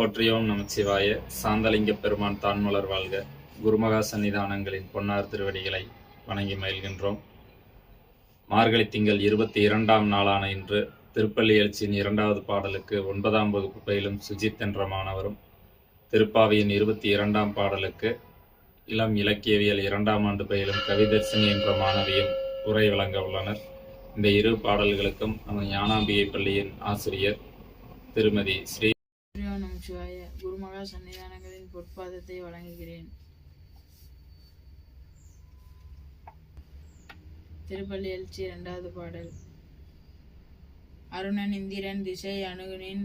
போற்றியோம் நமச்சிவாய. சாந்தலிங்க பெருமான் தான்மலர் வாழ்க. குருமகா சன்னிதானங்களின் பொன்னார் திருவடிகளை வணங்கி மயில்கின்றோம் மார்கழி திங்கள் இருபத்தி இரண்டாம் நாளான இன்று திருப்பள்ளி எழுச்சியின் இரண்டாவது பாடலுக்கு ஒன்பதாம் வகுப்பு பயிலும் சுஜித் என்ற மாணவரும் திருப்பாவியின் இருபத்தி இரண்டாம் பாடலுக்கு இளம் இலக்கியவியல் இரண்டாம் ஆண்டு பயிலும் கவிதர்சினி என்ற மாணவியும் உரை வழங்க உள்ளனர். இந்த இரு பாடல்களுக்கும் நமது ஞானாம்பிகை பள்ளியின் ஆசிரியர் திருமதி ஸ்ரீ நமச்சிவாய குருமகா சன்னிதானங்களின் பொற்பாதத்தை வழங்குகிறேன். திருப்பள்ளி எழுச்சி இரண்டாவது பாடல். அருணன் இந்திரன் திசை அணுகுனின்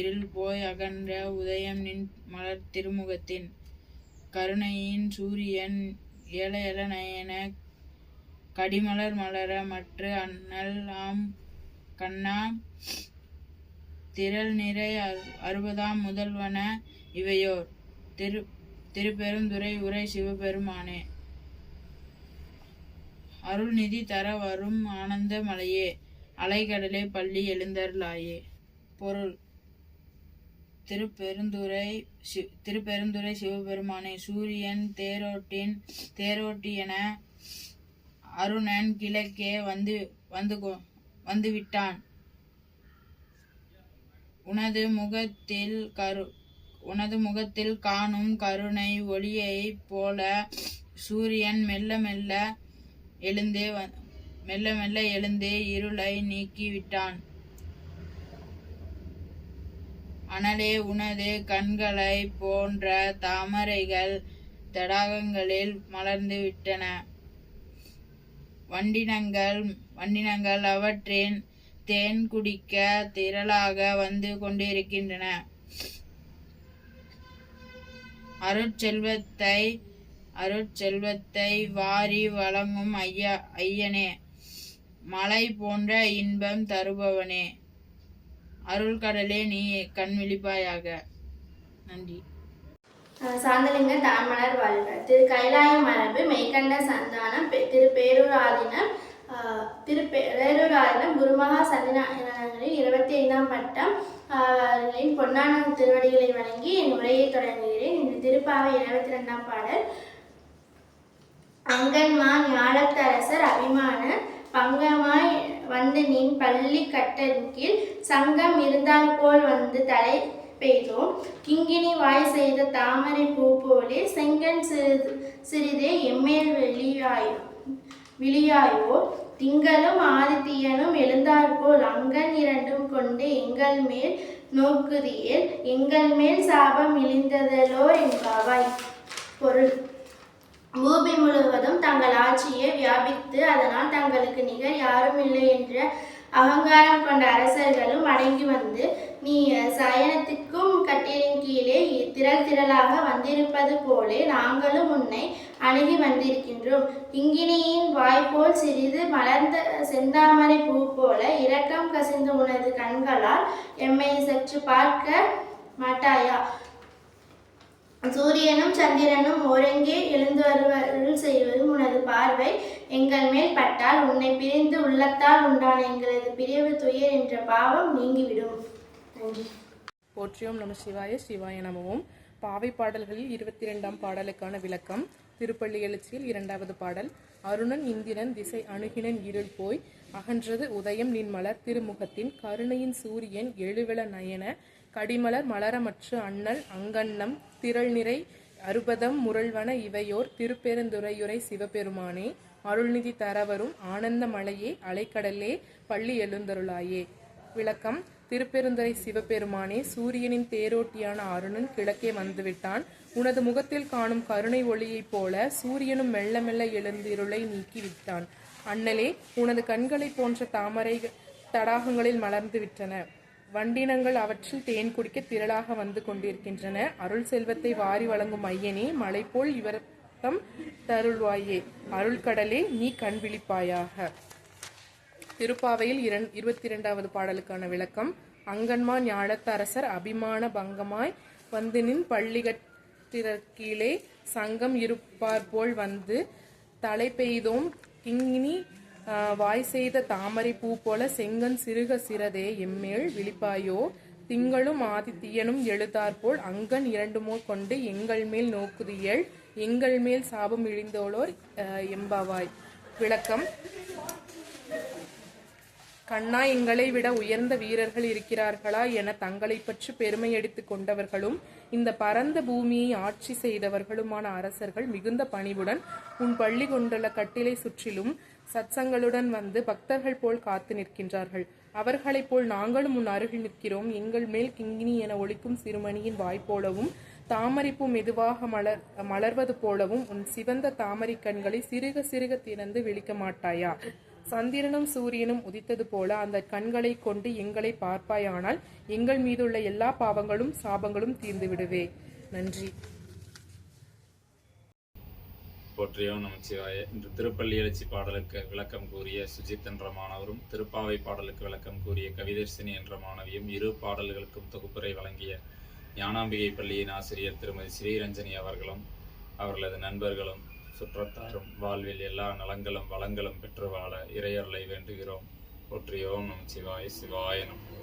இருள் போய் அகன்ற உதயம் நின் மலர் திருமுகத்தின். கருணையின் சூரியன் ஏல எல நயன கடிமலர் மலர மற்ற அண்ணல் ஆம் கண்ணா திரள் நிறை அறுபதாம் முதல்வன இவையோர். திரு திருப்பெருந்துறை உரை சிவபெருமானே. அருள்நிதி தர வரும் ஆனந்த மலையே அலைகடலே பள்ளி எழுந்தருளாயே பொருள். திருப்பெருந்துறை சி திருப்பெருந்துறை சிவபெருமானே சூரியன் தேரோட்டின் தேரோட்டி என அருணன் கிழக்கே வந்து வந்து கொ- வந்துவிட்டான். உனது முகத்தில் கரு உனது முகத்தில் காணும் கருணை ஒளியைப் போல சூரியன் மெல்ல மெல்ல எழுந்தே வ- மெல்ல மெல்ல எழுந்தே இருளை நீக்கிவிட்டான். அனலே உனது கண்களை போன்ற தாமரைகள் தடாகங்களில் மலர்ந்து விட்டன. வண்டினங்கள் வண்டினங்கள் அவற்றின் தேன் குடிக்க திரளாக வந்து கொண்டிருக்கின்றன. அருட்செல்வத்தை அருட்செல்வத்தை வாரி வழங்கும் ஐயா ஐயனே மலை போன்ற இன்பம் தருபவனே அருள்கடலே நீ கண் விழிப்பாயாக. நன்றி. சாந்தலிங்க தாமலர் வாழ்க திரு கைலாய மரபு மெய்கண்ட சந்தானம் திரு பேரூராதினம் ஆஹ், திருப்பே பே- ஆயிரம் குருமகா சந்தினாங்களில் இருபத்தி ஐந்தாம் பட்டம் பொன்னான திருவடிகளை வழங்கி என் உரையை தொடங்குகிறேன் இந்த திருப்பாவை இருபத்தி ரெண்டாம் பாடல் அங்கன்மா ஞாலத்தரசர் அபிமான பங்கமாய் வந்து நின் பள்ளி கட்டின் கீழ் சங்கம் இருந்தால் போல் வந்து தலை பெய்தோம் கிங்கினி வாய் செய்த தாமரை பூ போலே செங்கன் சிறிது சிறிதே எம்மேல் வெளியாயோ விழியாயோ திங்களும் ஆதித்தியனும் எழுந்தாற்போல் அங்கன் இரண்டும் கொண்டு எங்கள் மேல் நோக்குதியில் எங்கள் மேல் சாபம் இழிந்ததலோ என்பாவாய் பொருள். பூமி முழுவதும் தங்கள் ஆட்சியை வியாபித்து அதனால் தங்களுக்கு நிகர் யாரும் இல்லை என்ற அகங்காரம் கொண்ட அரசர்களும் அடங்கி வந்து நீ சயனத்துக்கும் கட்டிலின் கீழே திரள் திரளாக வந்திருப்பது போலே நாங்களும் உன்னை அணுகி வந்திருக்கின்றோம். இங்கினியின் வாய்ப்போல் சிறிது மலர்ந்த செந்தாமரை பூ போல இரக்கம் கசிந்த உனது கண்களால் எம்மை சற்று பார்க்க மாட்டாயா? சூரியனும் சந்திரனும் ஓரங்கே எழுந்து வருவருள் செய்வதும் உனது பார்வை எங்கள் மேல் பட்டால் உன்னை பிரிந்து உள்ளத்தால் உண்டான எங்களது பிரிவு துயர் என்ற பாவம் நீங்கிவிடும். நன்றி. போற்றியோம் நம சிவாய சிவாய நமவும். பாவை பாடல்களில் இருபத்தி இரண்டாம் பாடலுக்கான விளக்கம். திருப்பள்ளி எழுச்சியில் இரண்டாவது பாடல். அருணன் இந்திரன் திசை அணுகினன் இருள் போய் அகன்றது உதயம் நின் மலர் திருமுகத்தின் கருணையின் சூரியன் எழுவிள நயன கடிமலர் மலரமற்று அண்ணல் அங்கன்னம் திரள் நிறை அறுபதம் முரள்வன இவையோர் திருப்பெருந்துறையுரை சிவபெருமானே. அருள்நிதி தரவரும் ஆனந்த மலையே அலைக்கடலே பள்ளி எழுந்தருளாயே. விளக்கம் திருப்பெருந்துறை சிவபெருமானே சூரியனின் தேரோட்டியான அருணன் கிழக்கே வந்துவிட்டான். உனது முகத்தில் காணும் கருணை ஒளியைப் போல சூரியனும் மெல்ல மெல்ல எழுந்திருளை நீக்கி விட்டான் அண்ணலே உனது கண்களைப் போன்ற தாமரை தடாகங்களில் மலர்ந்து விட்டன. வண்டினங்கள் அவற்றில் தேன் குடிக்க திரளாக வந்து கொண்டிருக்கின்றன. அருள் செல்வத்தை வாரி வழங்கும் ஐயனே மலை போல் இவர்த்தம் தருள்வாயே. அருள்கடலே நீ கண் விழிப்பாயாக. திருப்பாவையில் இரண் இருபத்தி இரண்டாவது பாடலுக்கான விளக்கம். அங்கன்மா ஞாழத்தரசர் அபிமான பங்கமாய் வந்து நின் பள்ளிகட்டிற்கீழே சங்கம் இருப்பார் போல் வந்து தலை பெய்தோம். கிங்கினி வாய் செய்த தாமரை பூ போல செங்கன் சிறுக சிறதே எம்மேல் விழிப்பாயோ? திங்களும் ஆதித்தியனும் எழுதாற்போல் அங்கன் இரண்டுமோ கொண்டு எங்கள் மேல் நோக்குதியல் எங்கள் மேல் சாபம் இழிந்தோளோர் எம்பாவாய். விளக்கம். கண்ணா எங்களை விட உயர்ந்த வீரர்கள் இருக்கிறார்களா என தங்களை பற்றி பெருமை எடுத்து கொண்டவர்களும் இந்த பரந்த பூமியை ஆட்சி செய்தவர்களுமான அரசர்கள் மிகுந்த பணிவுடன் உன் பள்ளி கொண்டுள்ள கட்டிலை சுற்றிலும் சத்சங்களுடன் வந்து பக்தர்கள் போல் காத்து நிற்கின்றார்கள். அவர்களைப் போல் நாங்களும் உன் அருகில் நிற்கிறோம். எங்கள் மேல் கிங்கினி என ஒழிக்கும் சிறுமணியின் வாய்ப்போலவும் தாமரிப்பு தாமரைப்பூ மெதுவாக மலர் மலர்வது போலவும் உன் சிவந்த தாமரை கண்களை சிறுக சிறுக திறந்து விழிக்க மாட்டாயா? சந்திரனும் சூரியனும் உதித்தது போல அந்த கண்களை கொண்டு எங்களை பார்ப்பாயானால் எங்கள் மீதுள்ள எல்லா பாவங்களும் சாபங்களும் தீர்ந்து விடுவே நன்றி. போற்றியோ நமச்சிவாய. இன்று திருப்பள்ளி எழுச்சி பாடலுக்கு விளக்கம் கூறிய சுஜித் என்ற மாணவரும் திருப்பாவை பாடலுக்கு விளக்கம் கூறிய கவிதர்சினி என்ற மாணவியும் இரு பாடல்களுக்கும் தொகுப்புரை வழங்கிய ஞானாம்பிகை பள்ளியின் ஆசிரியர் திருமதி ஸ்ரீரஞ்சனி அவர்களும் அவர்களது நண்பர்களும் சுற்றத்தாரும் வாழ்வில் எல்லா நலங்களும் வளங்களும் பெற்று வாழ இறையருளை வேண்டுகிறோம். போற்றியோம் நமச்சிவாய சிவாய நமோ.